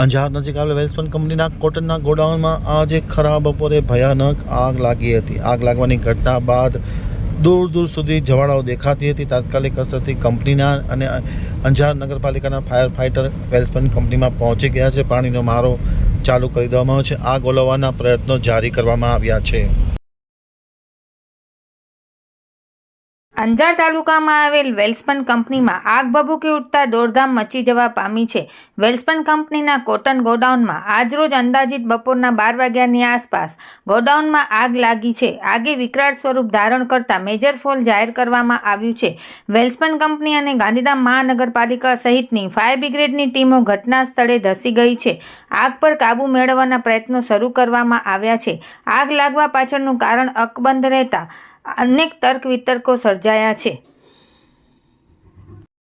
અંજાર નજીક આવેલ વેલ્સપન કંપનીના કોટનના ગોડાઉનમાં આજે ખરાબ બપોરે ભયાનક આગ લાગી હતી. આગ લાગવાની ઘટના બાદ દૂર દૂર સુધી જવાળાઓ દેખાતી હતી. તાત્કાલિક અસરથી કંપનીના અને અંજાર નગરપાલિકાના ફાયર ફાઇટર વેલ્સપન કંપનીમાં પહોંચી ગયા છે. પાણીનો મારો ચાલુ કરી દેવામાં આવ્યો છે. આગ ઓલવવાના પ્રયત્નો જારી કરવામાં આવ્યા છે. અંજાર તાલુકામાં આવેલ વેલ્સપન કંપનીમાં આગ ભભૂકી ઉઠતા દોડધામ મચી જવા પામી છે. વેલ્સપન કંપનીના કોટન ગોડાઉનમાં આજરોજ અંદાજિત બપોરના બાર વાગ્યાની આસપાસ ગોડાઉનમાં આગ લાગી છે. આગે વિકરાળ સ્વરૂપ ધારણ કરતા મેજર ફોલ જાહેર કરવામાં આવ્યું છે. વેલ્સપન કંપની અને ગાંધીધામ મહાનગરપાલિકા સહિતની ફાયર બ્રિગેડની ટીમો ઘટના સ્થળે ધસી ગઈ છે. આગ પર કાબૂ મેળવવાના પ્રયત્નો શરૂ કરવામાં આવ્યા છે. આગ લાગવા પાછળનું કારણ અકબંધ રહેતા અનેક તર્ક વિતર્કો સર્જાયા છે.